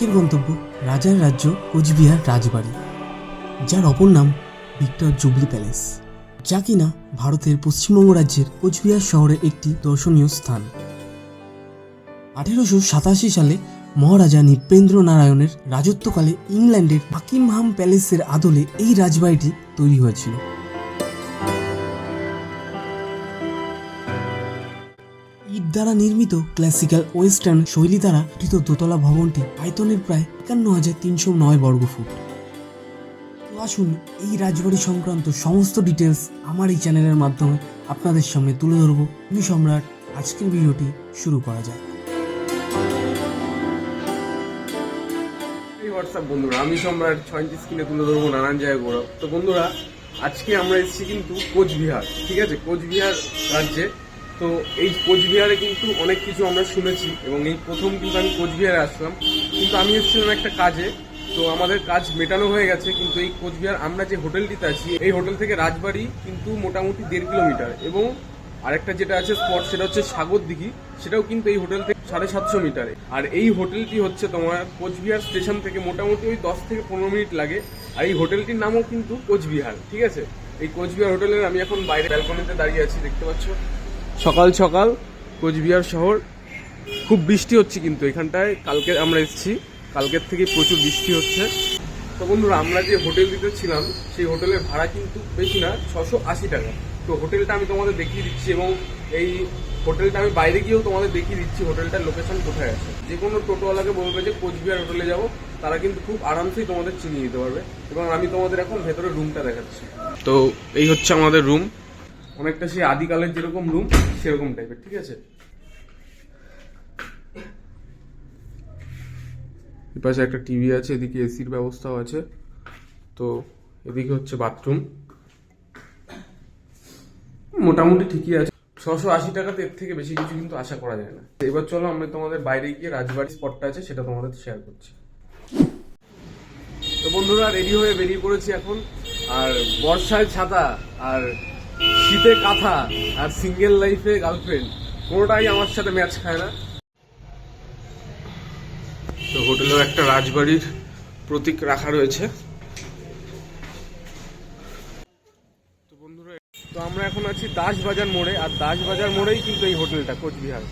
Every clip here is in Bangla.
আজকের গন্তব্য রাজার রাজ্য কোচবিহার রাজবাড়ি, যার অপর নাম ভিক্টর জুবলি প্যালেস, যা কিনা ভারতের পশ্চিমবঙ্গ রাজ্যের কোচবিহার শহরের একটি দর্শনীয় স্থান। আঠেরোশো সাতাশি সালে মহারাজা নৃপেন্দ্র নারায়ণের রাজত্বকালে ইংল্যান্ডের বাকিমহাম প্যালেসের আদলে এই রাজবাড়িটি তৈরি হয়েছিল। দ্বারা নির্মিত ক্লাসিক্যাল ওয়েস্টার্ন শৈলী দ্বারা কৃত দোতলা ভবনটি আয়তনের প্রায় একান্ন হাজার তিনশো নয় বর্গ ফুট। তো আসুন এই রাজবাড়ি সংক্রান্ত সমস্ত ডিটেলস আমার এই চ্যানেলের মাধ্যমে আপনাদের সামনে তুলে ধরবো। আমি সম্রাট, আজকের ভিডিওটি শুরু করা যায় হোয়াটসঅ্যাপ বন্ধুরা, আমি সম্রাট ছয় ইঞ্চি স্ক্রিনে তুলে ধরবো নানান জায়গায় গৌরব তো বন্ধুরা, আজকে আমরা এসেছি কিন্তু কোচবিহার, ঠিক আছে? কোচবিহার রাজ্যে তো এই কোচবিহারে কিন্তু অনেক কিছু আমরা শুনেছি এবং এই প্রথম কিন্তু আমি কোচবিহারে আসলাম। কিন্তু আমি এসেছিলাম একটা কাজে। তো আমাদের কাজ মেটানো হয়ে গেছে, কিন্তু এই কোচবিহার আমরা যে হোটেলটিতে আছি, এই হোটেল থেকে রাজবাড়ি কিন্তু মোটামুটি দেড় কিলোমিটার এবং আরেকটা যেটা আছে স্পট সেটা হচ্ছে সাগর দিঘি সেটাও কিন্তু এই হোটেল থেকে সাড়ে সাতশো মিটারে আর এই হোটেলটি হচ্ছে তোমার কোচবিহার স্টেশন থেকে মোটামুটি ওই দশ থেকে পনেরো মিনিট লাগে। আর এই হোটেলটির নামও কিন্তু কোচবিহার, ঠিক আছে? এই কোচবিহার হোটেলের আমি এখন বাইরে ব্যালকনিতে দাঁড়িয়ে আছি, দেখতে পাচ্ছ? সকাল সকাল কোচবিহার শহর। খুব বৃষ্টি হচ্ছে কিন্তু এখানটায়। কালকে আমরা এসেছি। কালকের থেকে প্রচুর বৃষ্টি হচ্ছে। তো বন্ধুরা, আমরা যে হোটেল দিতে ছিলাম, সেই হোটেলের ভাড়া কিন্তু বেশি না, ছশো আশি টাকা। তো হোটেলটা আমি তোমাদের দেখিয়ে দিচ্ছি এবং এই হোটেলটা আমি বাইরে গিয়েও তোমাদের দেখিয়ে দিচ্ছি হোটেলটার লোকেশন কোথায় আছে। যে কোনো টোটোওয়ালাকে বলবে যে, কোচবিহার হোটেলে যাব। তারা কিন্তু খুব আরামসেই তোমাদের চিনিয়ে দিতে পারবে। এবং আমি তোমাদের এখন ভেতরে রুমটা দেখাচ্ছি। তো এই হচ্ছে আমাদের রুম অনেকটা সেই আদিকালের যেরকম রুম সেরকম টাইপের ঠিক আছে? এপাশে একটা টিভি আছে, এদিকে এসির ব্যবস্থাও আছে। তো এদিকে হচ্ছে বাথরুম মোটামুটি ঠিকই আছে। ছশো আশি টাকাতে এর থেকে বেশি কিছু কিন্তু আশা করা যায় না। এবার চলো, আমরা তোমাদের বাইরে গিয়ে রাজবাড়ি স্পটটা আছে, সেটা তোমাদের শেয়ার করছি। তো বন্ধুরা রেডি হয়ে বেরিয়ে পড়েছি এখন। আর বর্ষায় ছাতা, আর শীতে কাঁথা আর সিঙ্গেল লাইফে গার্লফ্রেন্ড, কোনোটাই আমার সাথে ম্যাচ খায় না। তো হোটেলেও একটা রাজবাড়ির প্রতীক রাখা রয়েছে। তো আমরা এখন আছি দাসবাজার মোড়ে, আর দাসবাজার মোড়েই কিন্তু এই হোটেলটা, কোচবিহার।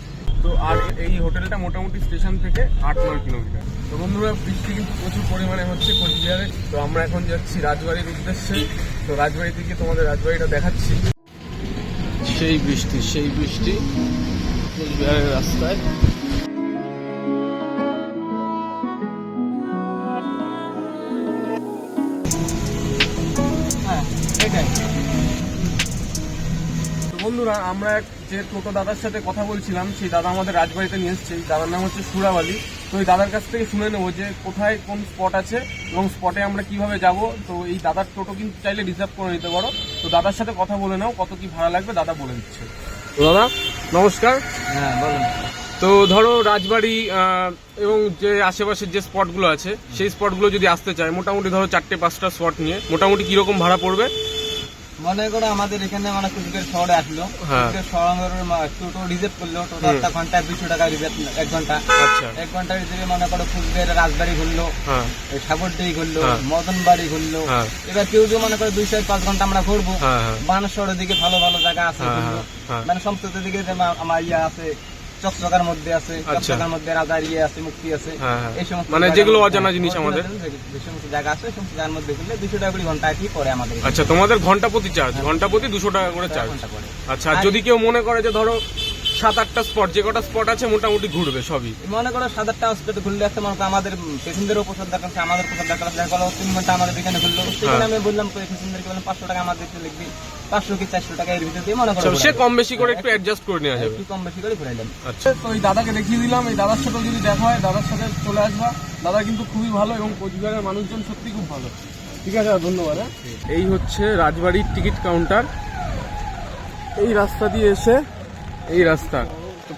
তো আর এই হোটেলটা মোটামুটি স্টেশন থেকে আট নয় কিলোমিটার। তো বন্ধুরা, বৃষ্টি কিন্তু প্রচুর পরিমাণে হচ্ছে কোচবিহারে। তো আমরা এখন যাচ্ছি রাজবাড়ির উদ্দেশ্যে। তো রাজবাড়ি থেকে তোমাদের রাজবাড়িটা দেখাচ্ছি। সেই বৃষ্টি সেই বৃষ্টি কোচবিহারের রাস্তায়। তো বন্ধুরা, আমরা এক যে টোটো দাদার সাথে কথা বলছিলাম, সেই দাদা আমাদের রাজবাড়িতে নিয়ে এসছে। দাদার নাম হচ্ছে সুরাবালি। তো এই দাদার কাছ থেকে শুনে নেব যে কোথায় কোন স্পট আছে এবং স্পটে আমরা কীভাবে যাব। তো এই দাদার টোটো কিন্তু চাইলে রিজার্ভ করে নিতে পারো। তো দাদার সাথে কথা বলে নাও কত কি ভাড়া লাগবে দাদা বলে দিচ্ছে। তো দাদা নমস্কার। হ্যাঁ বলেন। তো ধরো রাজবাড়ি এবং যে আশেপাশের যে স্পটগুলো আছে সেই স্পটগুলো যদি আসতে চায় মোটামুটি ধরো চারটে পাঁচটা স্পট নিয়ে মোটামুটি কীরকম ভাড়া পড়বে? মনে করো আমাদের এখানে মানে কুচবিহার শহরে আসলো হ্যাঁ। কুচবিহার শহরের টোটো রিজার্ভ করল টোটো একটা ঘন্টায় দুশো টাকা রিজার্ভ এক ঘণ্টা আচ্ছা এক ঘণ্টা রিজার্ভে মনে করো কুচবিহারের রাজবাড়ি ঘুরলো হ্যাঁ ঘুরলো হ্যাঁ। মদন বাড়ি ঘুরলো। এবার কেউ যদি মনে করো দুই চার পাঁচ ঘণ্টা আমরা ঘুরবো বানেশ্বরের দিকে ভালো ভালো জায়গা আছে। মানে সমস্ত দিকে আমার ইয়ে আছে চকচকার মধ্যে আছে চক্রকার চকচকার মধ্যে রাজার ইয়ে আছে মুক্তি আছে। হ্যাঁ, হ্যাঁ। এই সমস্ত মানে যেগুলো অজানা জিনিস আমাদের। যে সমস্ত জায়গা আছে সমস্ত জায়গার মধ্যে ঘুরলে দুশো টাকা করে ঘণ্টা কি পড়ে আমাদের আচ্ছা তোমাদের ঘণ্টা প্রতি চার্জ ঘণ্টা প্রতি দুশো টাকা করে চার্জ আচ্ছা যদি কেউ মনে করে যে ধরো সাত আটটা স্পট যে কটা স্পট আছে মোটামুটি ঘুরবে সবই। মনে করো সাত আটটা হসপিটাল ঘুরলে একটা মনে করো আমাদের পেশেন্টেরও প্রসাদ দেখা যাচ্ছে আমাদের প্রসাদ দেখা দেখা গেলো তিন ঘণ্টা আমাদের এখানে ঘুরলো। সেখানে আমি বললাম পেশেন্টদেরকে বললাম পাঁচশো টাকা আমাদের লিখবি পাঁচশো কি চারশো টাকা এর ভিতরে দিয়ে মনে করো সে কম বেশি করে একটু অ্যাডজাস্ট করে নেওয়া যাবে। একটু কম বেশি করে ঘুরাইলাম আচ্ছা। তো এই দাদাকে দেখিয়ে দিলাম এই দাদার সাথে যদি দেখা হয় দাদার সাথে চলে আসবা। দাদা কিন্তু খুবই ভালো এবং কোচবিহারের মানুষজন সত্যি খুব ভালো। ঠিক আছে ধন্যবাদ হ্যাঁ। এই হচ্ছে রাজবাড়ির টিকিট কাউন্টার এই রাস্তা দিয়ে এসে এই রাস্তা।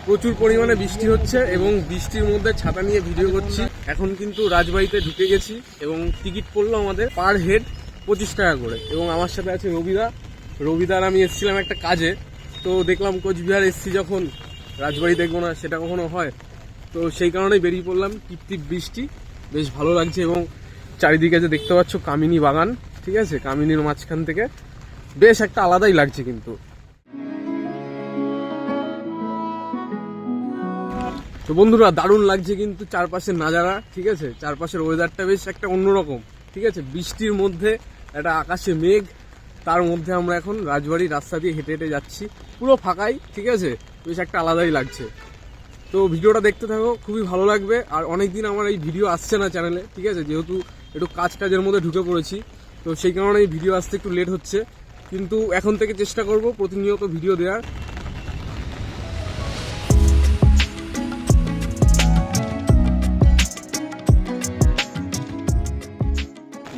প্রচুর পরিমাণে বৃষ্টি হচ্ছে এবং বৃষ্টির মধ্যে ছাতা নিয়ে ভিডিও করছি। এখন কিন্তু রাজবাড়িতে ঢুকে গেছি এবং টিকিট পড়ল আমাদের পার হেড পঁচিশ টাকা করে। এবং আমার সাথে আছে রবিদা। রবিদার আমি এসেছিলাম একটা কাজে। তো দেখলাম কোচবিহার এসছি যখন, রাজবাড়ি দেখব না, সেটা কখনো হয়। তো সেই কারণেই বেরিয়ে পড়লাম। টিপ টিপ বৃষ্টি। বেশ ভালো লাগছে এবং চারিদিকে যে দেখতে পাচ্ছ কামিনী বাগান, ঠিক আছে? কামিনীর মাঝখান থেকে। বেশ একটা আলাদাই লাগছে কিন্তু। তো বন্ধুরা, দারুণ লাগছে কিন্তু চারপাশের নাজারা, ঠিক আছে? চারপাশের ওয়েদারটা বেশ একটা অন্যরকম, ঠিক আছে? বৃষ্টির মধ্যে একটা আকাশে মেঘ, তার মধ্যে আমরা এখন রাজবাড়ি রাস্তা দিয়ে হেঁটে হেঁটে যাচ্ছি। পুরো ফাঁকাই, ঠিক আছে? বেশ একটা আলাদাই লাগছে। তো ভিডিওটা দেখতে থাকো, খুবই ভালো লাগবে। আর অনেকদিন আমার এই ভিডিও আসছে না চ্যানেলে ঠিক আছে? যেহেতু একটু কাজ কাজের মধ্যে ঢুকে পড়েছি, তো সেই কারণে এই ভিডিও আসতে একটু লেট হচ্ছে। কিন্তু এখন থেকে চেষ্টা করব প্রতিনিয়ত ভিডিও দেওয়ার।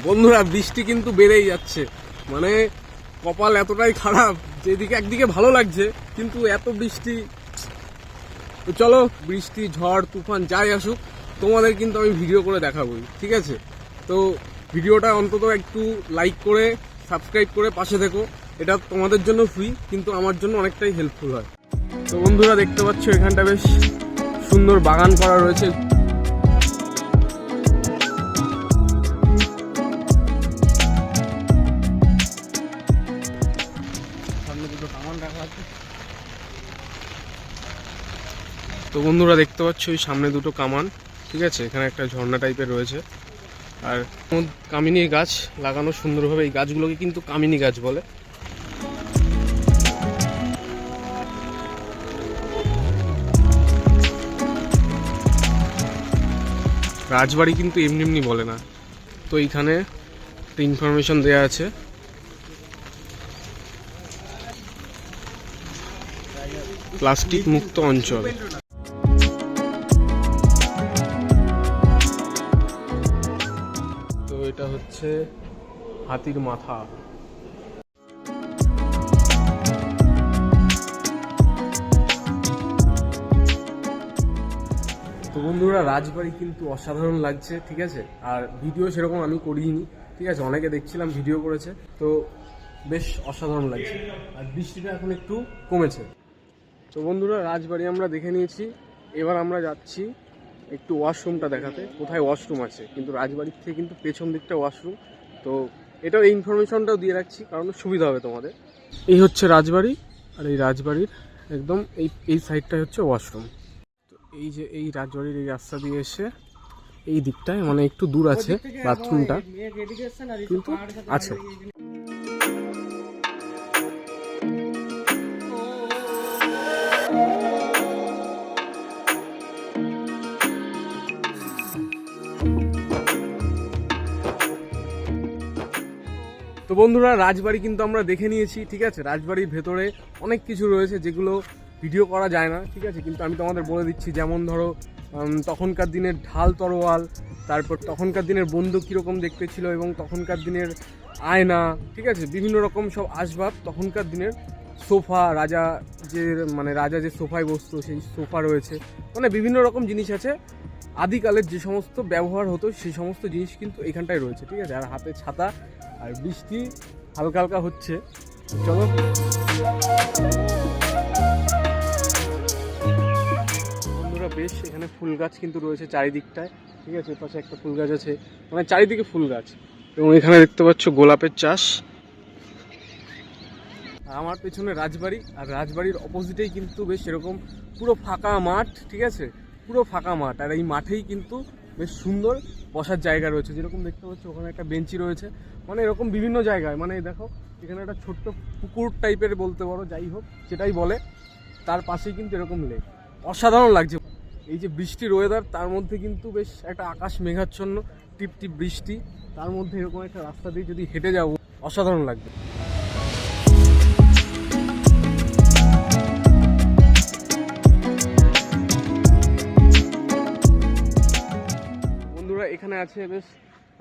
বন্ধুরা, বৃষ্টি কিন্তু বেড়েই যাচ্ছে। মানে কপাল এতটাই খারাপ, যেদিকে একদিকে ভালো লাগছে, কিন্তু এত বৃষ্টি। তো চলো, বৃষ্টি, ঝড়, তুফান, যাই আসুক, তোমাদের কিন্তু আমি ভিডিও করে দেখাবোই, ঠিক আছে? তো ভিডিওটা অন্তত একটু লাইক করে সাবস্ক্রাইব করে পাশে থেকো এটা তোমাদের জন্য ফ্রি কিন্তু আমার জন্য অনেকটাই হেল্পফুল হয়। তো বন্ধুরা, দেখতে পাচ্ছ এখানটা বেশ সুন্দর বাগান করা রয়েছে। তো বন্ধুরা দেখতে পাচ্ছ ওই সামনে দুটো কামান, ঠিক আছে? এখানে একটা ঝর্ণা টাইপের রয়েছে। আর কামিনী গাছ লাগানো সুন্দরভাবে, এই গাছগুলোকে কিন্তু কামিনী গাছ বলে। রাজবাড়ি কিন্তু এমনি এমনি বলে না। তো এইখানে একটা ইনফরমেশন দেওয়া আছে। প্লাস্টিক মুক্ত অঞ্চল। তো এটা হচ্ছে হাতির মাথা। তো বন্ধুরা, রাজবাড়ি কিন্তু অসাধারণ লাগছে, ঠিক আছে? আর ভিডিও সেরকম আমি করিনি, ঠিক আছে? অনেকে দেখছিলাম, ভিডিও করেছে। তো বেশ অসাধারণ লাগছে। আর বৃষ্টিটা এখন একটু কমেছে। তো বন্ধুরা রাজবাড়ি আমরা দেখে নিয়েছি। এবার আমরা যাচ্ছি একটু ওয়াশরুমটা দেখাতে। কোথায় ওয়াশরুম আছে? কিন্তু রাজবাড়ির থেকে কিন্তু পেছন দিকটা ওয়াশরুম। তো এটাও ইনফরমেশনটাও দিয়ে রাখছি কারণ সুবিধা হবে তোমাদের। এই হচ্ছে রাজবাড়ি আর এই রাজবাড়ির একদম এই এই সাইডটাই হচ্ছে ওয়াশরুম। তো এই যে এই রাজবাড়ির এই রাস্তা দিয়ে এসে এই দিকটায় মানে একটু দূর আছে বাথরুমটা। কিন্তু আছে। তো বন্ধুরা, রাজবাড়ি কিন্তু আমরা দেখে নিয়েছি, ঠিক আছে? রাজবাড়ির ভেতরে অনেক কিছু রয়েছে যেগুলো ভিডিও করা যায় না, ঠিক আছে? কিন্তু আমি তোমাদের বলে দিচ্ছি, যেমন ধরো তখনকার দিনের ঢাল তরোয়াল, তারপর তখনকার দিনের বন্দুক কীরকম দেখতে ছিল এবং তখনকার দিনের আয়না, ঠিক আছে? বিভিন্ন রকম সব আসবাব তখনকার দিনের সোফা, রাজা যে মানে রাজা যে সোফায় বসতো, সেই সোফা রয়েছে। মানে বিভিন্ন রকম জিনিস আছে। আদিকালের যে সমস্ত ব্যবহার হতো সেই সমস্ত জিনিস কিন্তু এখানটায় রয়েছে, ঠিক আছে? আর হাতে ছাতা আর বৃষ্টি হালকা হালকা হচ্ছে। চলো। বন্ধুরা, বেশ, এখানে ফুল গাছ কিন্তু রয়েছে চারিদিকটায়। ঠিক আছে, পাশে একটা ফুল গাছ আছে। মানে চারিদিকে ফুল গাছ। এবং এখানে দেখতে পাচ্ছ গোলাপের চাষ। আমার পেছনে রাজবাড়ি, আর রাজবাড়ির অপোজিটেই কিন্তু বেশ এরকম পুরো ফাঁকা মাঠ, ঠিক আছে? পুরো ফাঁকা মাঠ। আর এই মাঠেই কিন্তু বেশ সুন্দর বসার জায়গা রয়েছে। যেরকম দেখতে পাচ্ছ, ওখানে একটা বেঞ্চি রয়েছে। মানে এরকম বিভিন্ন জায়গায়। মানে দেখো, এখানে একটা ছোট্ট পুকুর টাইপের বলতে পারো, যাই হোক, সেটাই বলে। তার পাশেই কিন্তু এরকম লেক অসাধারণ লাগছে। এই যে বৃষ্টির ওয়েদার তার মধ্যে কিন্তু বেশ একটা আকাশ মেঘাচ্ছন্ন টিপ টিপ বৃষ্টি। তার মধ্যে এরকম একটা রাস্তা দিয়ে যদি হেঁটে যাব অসাধারণ লাগবে। বন্ধুরা এখানে আছে বেশ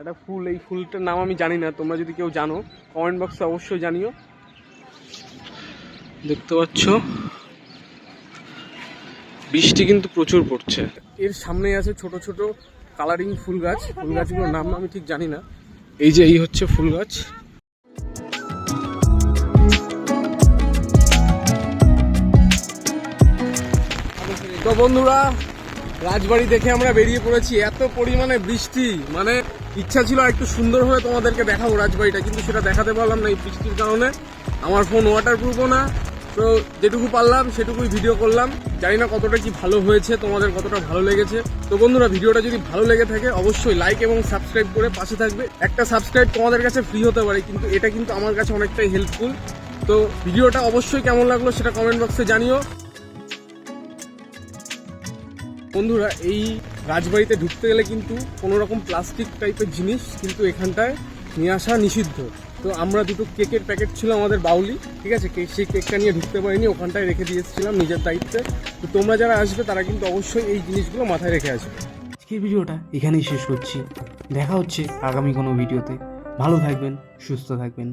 একটা ফুল। এই ফুলটার নাম আমি জানি না তোমরা যদি কেউ জানো কমেন্ট বক্সে অবশ্যই জানিও। দেখতে পাচ্ছ? বৃষ্টি কিন্তু প্রচুর পড়ছে। এর সামনে আছে ছোট ছোট কালারিং ফুল গাছ। ফুল গাছগুলোর নাম আমি ঠিক জানি না। এই যে এই হচ্ছে ফুল গাছ। তো বন্ধুরা রাজবাড়ি দেখে আমরা বেরিয়ে পড়েছি। এত পরিমাণে বৃষ্টি। মানে ইচ্ছা ছিল একটু সুন্দর হয়ে তোমাদেরকে দেখাবো রাজবাড়িটা, কিন্তু সেটা দেখাতে পারলাম না এই বৃষ্টির কারণে। আমার ফোন ওয়াটার প্রুফও না। তো যেটুকু পারলাম, সেটুকুই ভিডিও করলাম। জানি না কতটা কি ভালো হয়েছে, তোমাদের কতটা ভালো লেগেছে। তো বন্ধুরা, ভিডিওটা যদি ভালো লেগে থাকে, অবশ্যই লাইক এবং সাবস্ক্রাইব করে পাশে থাকবে। একটা সাবস্ক্রাইব তোমাদের কাছে ফ্রি হতে পারে, কিন্তু এটা কিন্তু আমার কাছে অনেকটাই হেল্পফুল তো ভিডিওটা অবশ্যই কেমন লাগল সেটা কমেন্ট বক্সে জানিও। বন্ধুরা, এই রাজবাড়িতে ঢুকতে গেলে কিন্তু কোনো রকম প্লাস্টিক টাইপের জিনিস কিন্তু এখানটায় নিয়ে আসা নিষিদ্ধ। তো আমরা দুটো কেকের প্যাকেট ছিল আমাদের বাউলি, ঠিক আছে? সেই কেকটা নিয়ে ঢুকতে পারিনি, ওখানটায় রেখে দিয়ে এসেছিলাম নিজের দায়িত্বে। তো তোমরা যারা আসবে, তারা কিন্তু অবশ্যই এই জিনিসগুলো মাথায় রেখে আসবে। আজকের ভিডিওটা এখানেই শেষ করছি। দেখা হচ্ছে আগামী কোনো ভিডিওতে। ভালো থাকবেন, সুস্থ থাকবেন।